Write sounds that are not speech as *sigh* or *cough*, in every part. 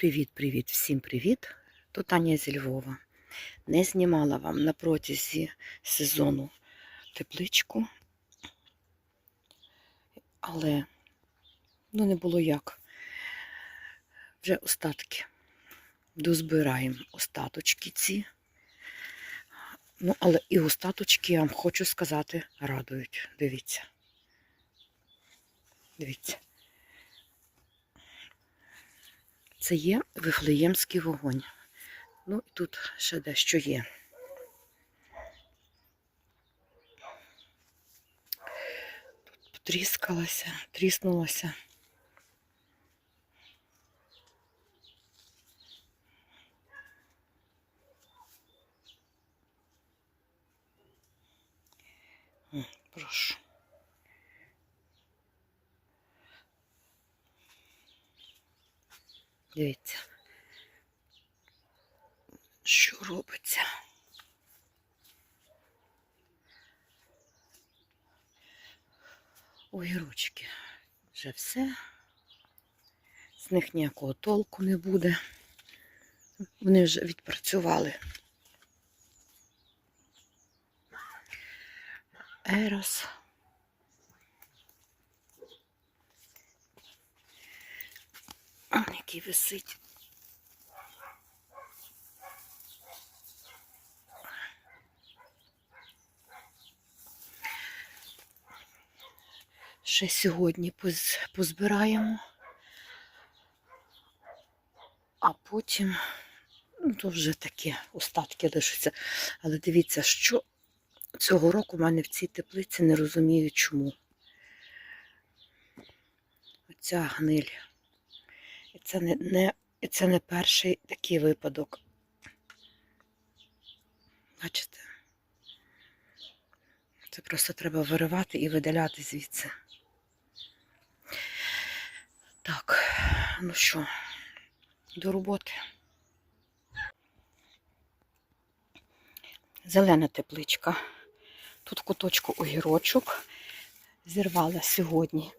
Привіт-привіт, всім привіт! Тут Аня зі Львова. Не знімала вам на протязі сезону тепличку, але ну не було як. Вже остатки. Дозбираємо остаточки ці. Ну, але і остаточки, я вам хочу сказати, радують. Дивіться. Дивіться. Це є вифлеємський вогонь. Ну і тут ще дещо є. Тут потріскалася, тріснулася. Дивіться, що робиться. Огірочки. Вже все. З них ніякого толку не буде. Вони вже відпрацювали. Ерос. Он який висить. Ще сьогодні позбираємо, а потім, ну то вже такі остатки лишаться. Але дивіться, що цього року в мене в цій теплиці не розумію чому. Оця гниль. І це не, не, і це не перший такий випадок. Бачите? Це просто треба виривати і видаляти звідси. Так, ну що, до роботи. Зелена тепличка. Тут куточку огірочок. Зірвала сьогодні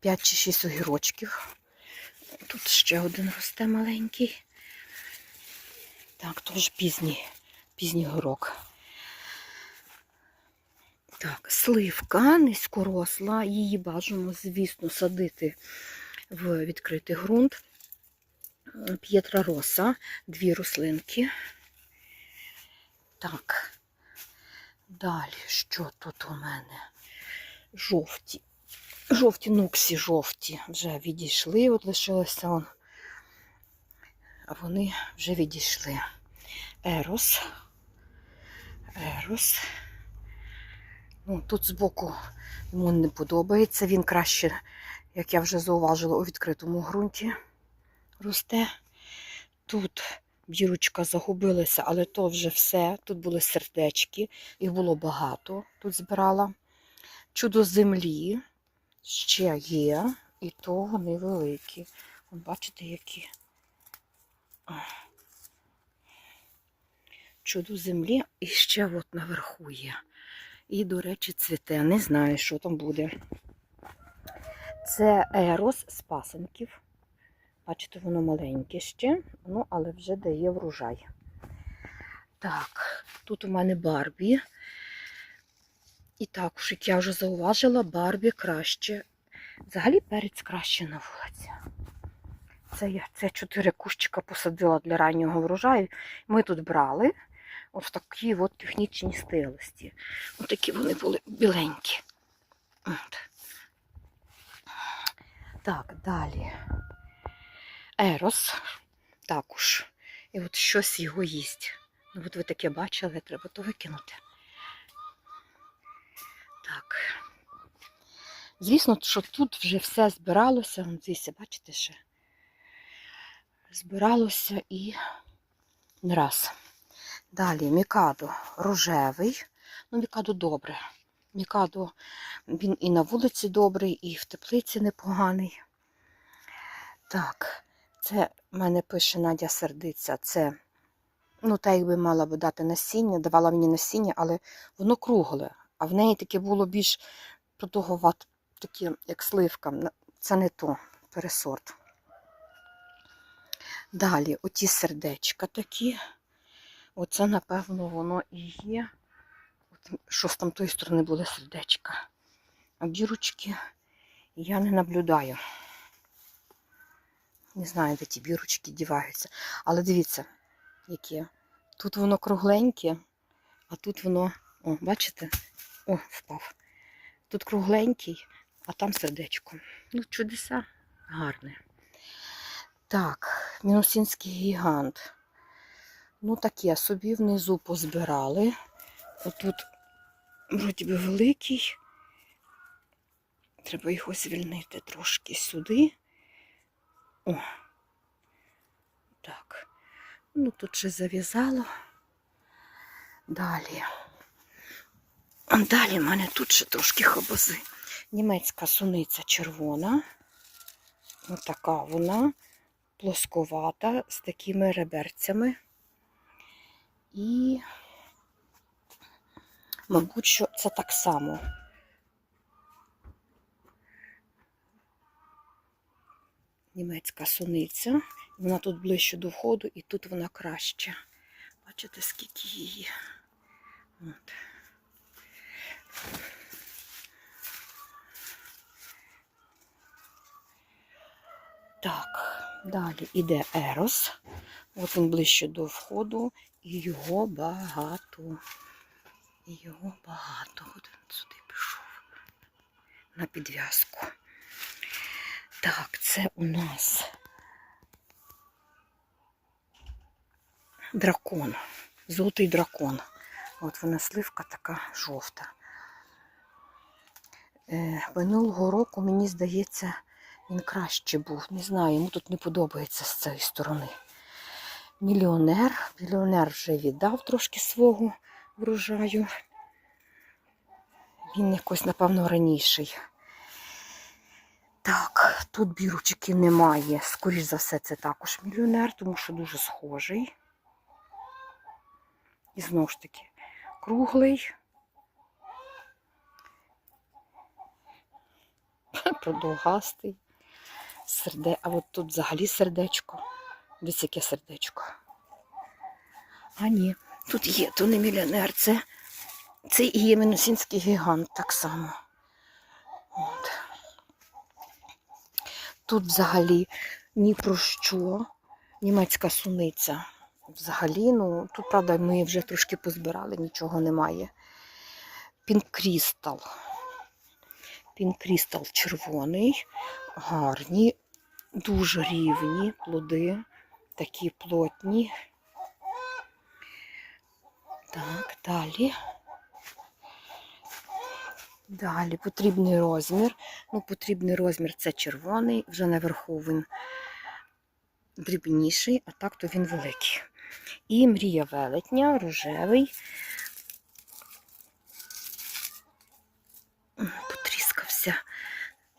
5 чи 6 огірочків. Тут ще один росте маленький. Так, теж пізній, пізній горок. Так, сливка низькоросла. Її бажано, звісно, садити в відкритий ґрунт. П'єтра роса, дві рослинки. Так, далі, що тут у мене? Жовті. Жовті нуксі жовті вже відійшли, от лишилося он. А вони вже відійшли. Ерос. Ерос. Ну, тут збоку йому не подобається. Він краще, як я вже зауважила, у відкритому ґрунті росте. Тут бірочка загубилася, але то вже все. Тут були сердечки, їх було багато. Тут збирала. Чудо землі ще є, і то вони великі. От бачите, які. Чудо землі і ще от наверху є. І, до речі, цвіте. Не знаю, що там буде. Це ерос з пасенків. Бачите, воно маленьке ще, ну, але вже дає врожай. Так, тут у мене Барбі. І також, як я вже зауважила, Барбі краще. Взагалі перець краще на вулиці. Це я це чотири кущика посадила для раннього врожаю. Ми тут брали от в такій от технічній стилості. Ось такі вони були біленькі. От. Так, далі. Ерос також. І от щось його їсть. Ну, от ви таке бачили, треба то викинути. Так. Звісно, що тут вже все збиралося. Вон, Дивіться, бачите ще? Збиралося і не раз. Далі Мікадо рожевий. Ну, Мікадо добре. Мікадо він і на вулиці добрий, і в теплиці непоганий. Так, це в мене пише Надя Сердиця. Це, ну, та якби мала би дати насіння, давала мені насіння, але воно кругле. А в неї таке було більш продовгувати, таке, як сливка. Це не то пересорт. Далі, оті сердечка такі. Оце, напевно, воно і є. Що з там тої сторони були сердечка. А бірочки я не наблюдаю. Не знаю, де ті бірочки діваються. Але дивіться, яке. Тут воно кругленьке, а тут воно, о, бачите? О, впав. Тут кругленький, а там сердечко. Ну, чудеса гарне. Так, мінусінський гігант. Ну, таке собі внизу позбирали. Отут, вроді би, великий. Треба його звільнити трошки сюди. О. Так. Ну, тут ще зав'язало. Далі. Далі в мене тут ще трошки хабази. Німецька суниця червона. Ось така вона плосковата, з такими реберцями. І, мабуть, що це так само. Німецька суниця. Вона тут ближче до входу, і тут вона краще. Бачите, скільки її. От. Так, далі іде Ерос. От він ближче до входу, і його багато. І його багато. От він сюди пішов. На підв'язку. Так, це у нас дракон. Золотий дракон. От вона сливка така жовта. Е, минулого року, мені здається, він краще був. Не знаю, йому тут не подобається з цієї сторони. Мільйонер. Мільйонер вже віддав трошки свого врожаю. Він якось, напевно, раніший. Так, тут бірочки немає. Скоріш за все, це також мільйонер, тому що дуже схожий. І знову ж таки, круглий. *laughs* Продовгастий. Серде... А от тут взагалі сердечко. Десь яке сердечко. А ні, тут є, то не мільйонер, це, це і є мінусінський гігант так само. От. Тут взагалі ні про що. Німецька суниця. Взагалі, ну, тут, правда, ми вже трошки позбирали, нічого немає. Пінкрістал. Пінкрістал червоний, гарні, дуже рівні плоди, такі плотні. Так, далі. Далі потрібний розмір. Ну, потрібний розмір це червоний, вже наверху він дрібніший, а так то він великий. І мрія велетня, рожевий.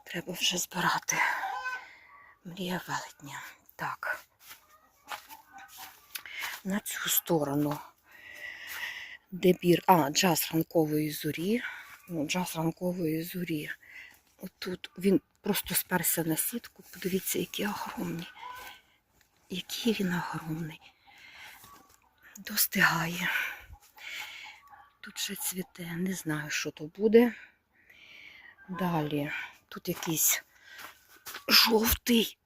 Треба вже збирати. Мрія велетня. Так. На цю сторону. Дебір. А, джаз ранкової зорі. Ну, джаз ранкової зорі. Отут він просто сперся на сітку. Подивіться, які огромні. Який він огромний. Достигає. Тут ще цвіте, не знаю, що то буде. Далі тут якийсь жовтий.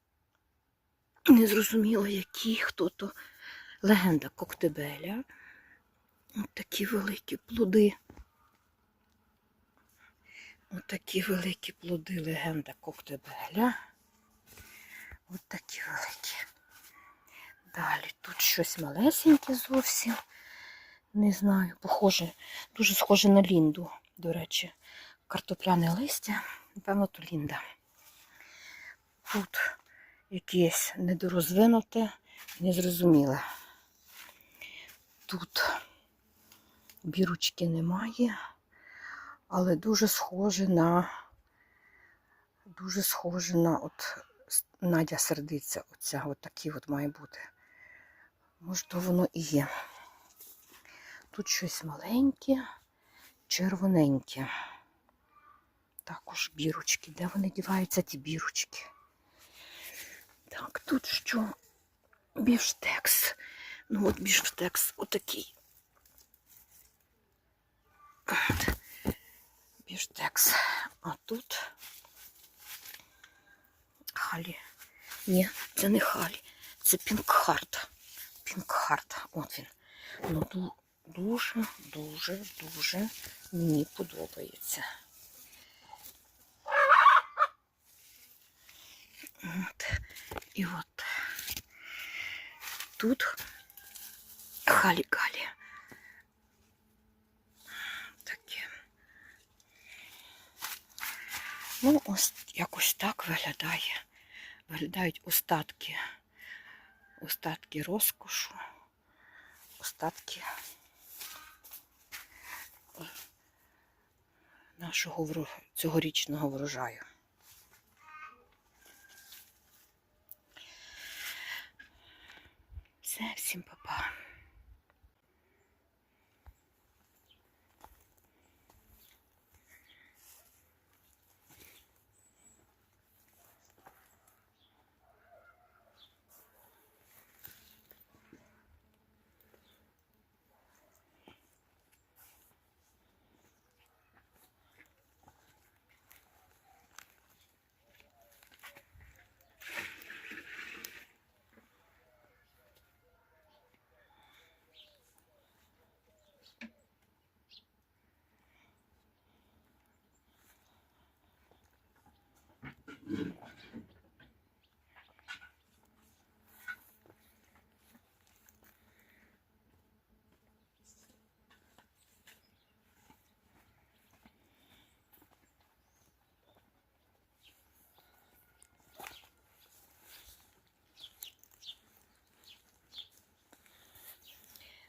Незрозуміло, який, хто то. Легенда Коктебеля. Ось такі великі плоди. Ось такі великі плоди легенда Коктебеля. Ось такі великі. Далі тут щось малесеньке зовсім. Не знаю, похоже, дуже схоже на лінду, до речі. Картопляне листя, напевно, то лінда. Тут якесь недорозвинуте, незрозуміле. Тут бірочки немає, але дуже схоже на дуже схоже на от Надя сердиться. Оця от такі от має бути. Може, то воно і є. Тут щось маленьке, червоненьке. Також бірочки. Де вони діваються, ті бірочки? Так, тут що? Біфштекс. Ну от біфштекс отакий. От. А тут Халі. Ні, це не Халі. Це Пінкхарт. Пінкхарт. От він. Ну, ду- дуже, дуже, дуже мені подобається. От. І от тут халі-галі. Таке. Ну, ось якось так виглядає. Виглядають остатки. Остатки розкошу. Остатки нашого цьогорічного врожаю. Все, всім па-па.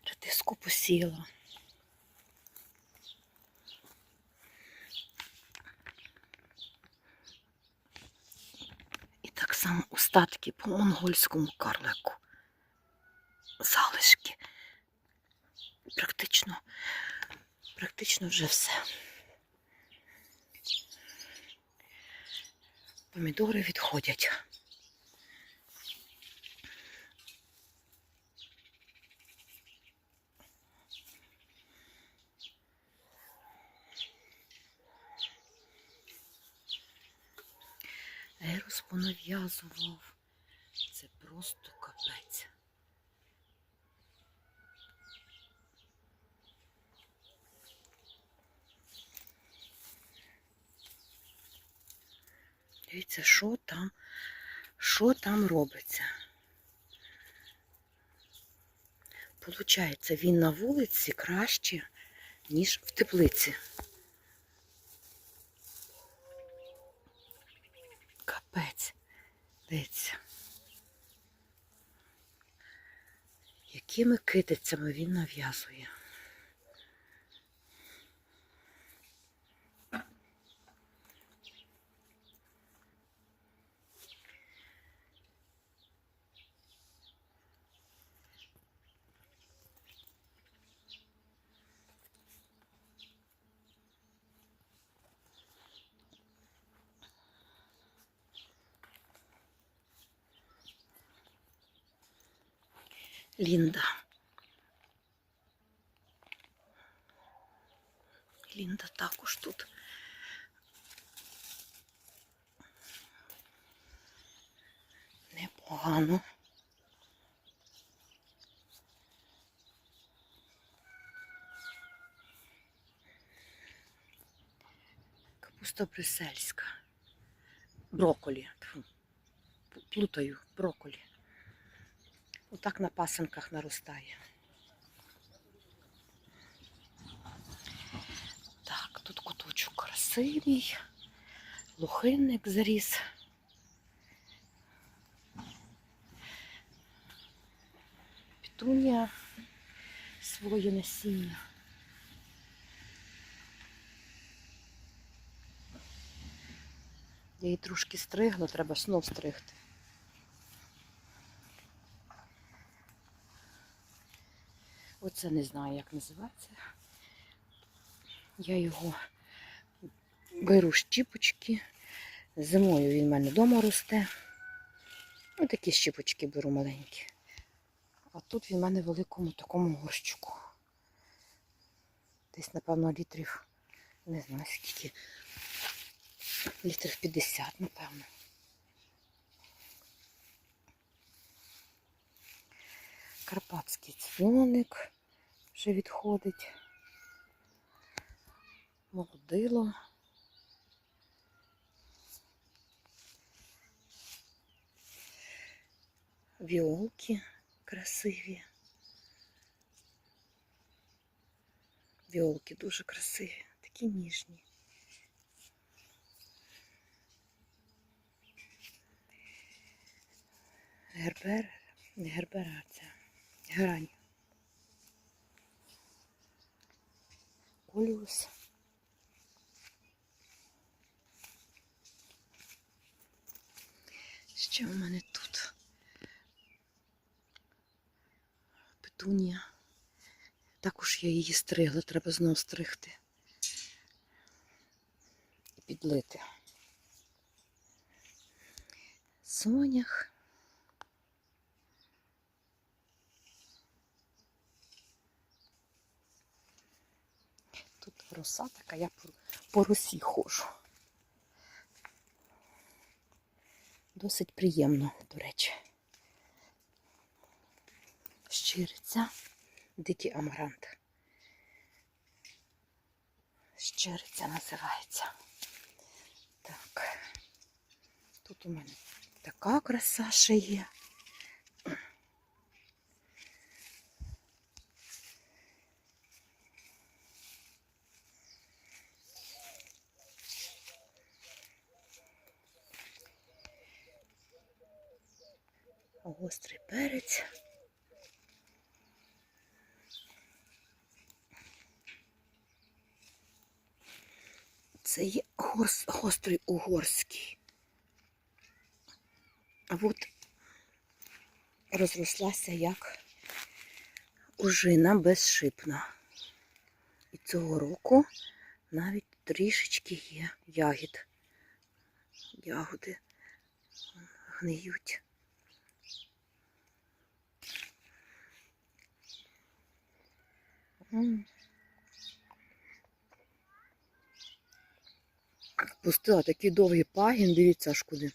Редиску посіяла. І так само остатки по монгольському карлику. Залишки. Практично, практично вже все. Помідори відходять. Ерос понав'язував. Це просто капець. Дивіться, що там, що там робиться. Получається, він на вулиці краще, ніж в теплиці. Капець. Дивіться. Якими китицями він нав'язує. Лінда. Лінда також тут. Непогано. Капуста брюссельська. Брокколі. Плутаю, брокколі. Отак на пасинках наростає. Так, тут куточок красивий, лухинник заріс. Петунія своє насіння. Я її трошки стригла, треба знов стригти. Оце не знаю, як називається. Я його беру щіпочки. Зимою він в мене вдома росте. Ось такі щіпочки беру маленькі. А тут він в мене в великому такому горщику. Десь, напевно, літрів, не знаю скільки. Літрів 50, напевно. Карпатський дзвоник вже відходить. Молодило. Віолки красиві. Віолки дуже красиві, такі ніжні. Гербер, не гербера, це Коліус. Що в мене тут? Петунія. Також я її стригла, треба знову стригти. І підлити. Сонях. Тут роса така, я по, росі ходжу. Досить приємно, до речі. Щириця, дикий амарант. Щириця називається. Так. Тут у мене така краса ще є. Гострий перець. Це є горс, гострий угорський. А от розрослася як ужина безшипна. І цього року навіть трішечки є ягід. Ягоди гниють. Пустила такий довгий пагін, дивіться аж куди.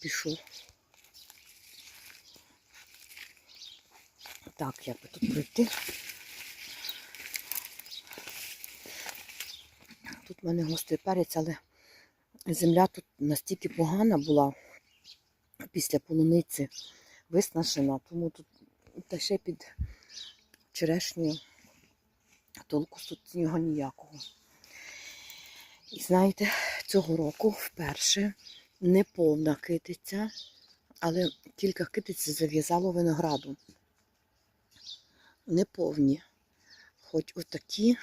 Пішов. Так, як би тут пройти. Тут в мене гострий перець, але земля тут настільки погана була після полуниці виснажена, тому тут та ще під черешнею толку тут з нього ніякого. І знаєте, цього року вперше не повна китиця, але кілька китиць зав'язало винограду. Не повні. Хоч отакі,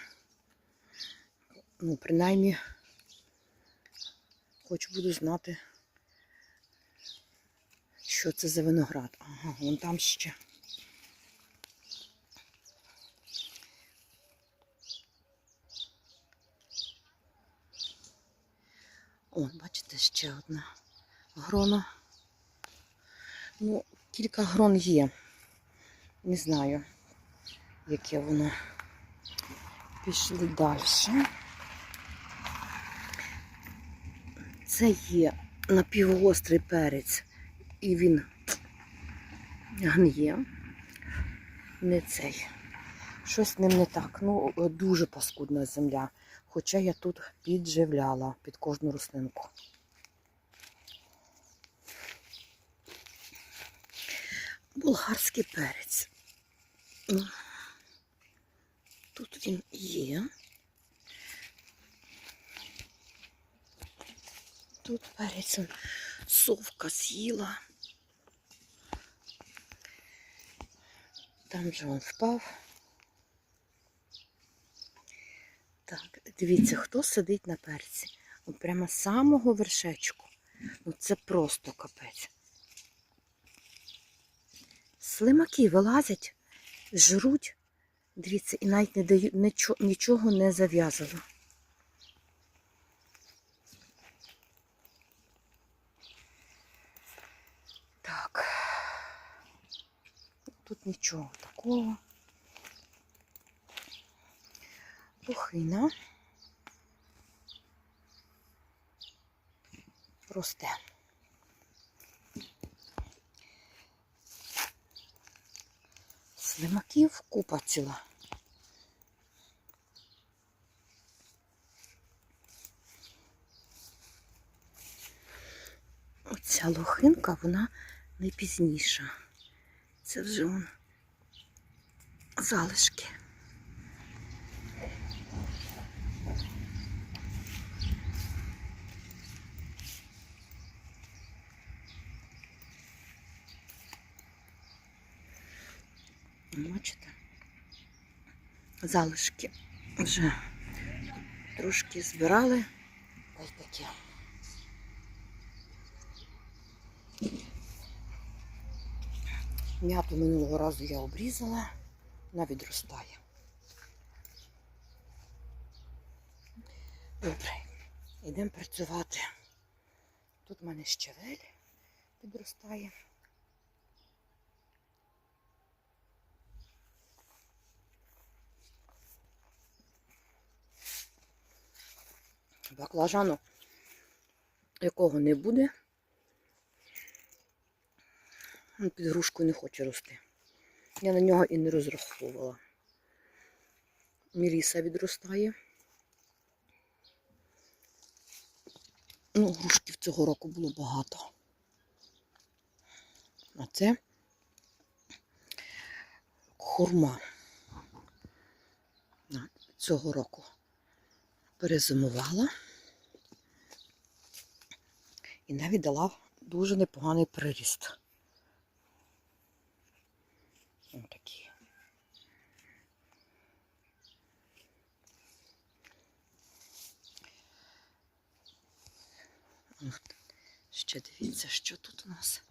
ну, принаймні, хоч буду знати, що це за виноград. Ага, вон там ще. О, бачите, ще одна грона. Ну, кілька грон є. Не знаю, яке воно. Пішли далі. Це є напівгострий перець, і він гниє. Не цей. Щось ним не так. Ну, дуже паскудна земля. Хоча я тут підживляла під кожну рослинку. Болгарський перець. Тут він є. Тут перець совка з'їла. Там же він впав. Так, дивіться, хто сидить на перці. От прямо з самого вершечку. Ну це просто капець. Слимаки вилазять, жруть. Дивіться, і навіть не дають нічого, нічого не зав'язало. Так. Тут нічого такого. Лохина росте. Слимаків купа ціла. Оця лохинка, вона найпізніша. Це вже вон залишки. Бачите? Залишки вже трошки збирали. Та й таке. М'яту минулого разу я обрізала, вона відростає. Добре, йдемо працювати. Тут в мене щавель підростає. Баклажану, якого не буде, він під грушкою не хоче рости. Я на нього і не розраховувала. Міліса відростає. Ну, грушків цього року було багато. А це хурма. Цього року перезимувала і навіть дала дуже непоганий приріст. Ось такі. Ще дивіться, що тут у нас.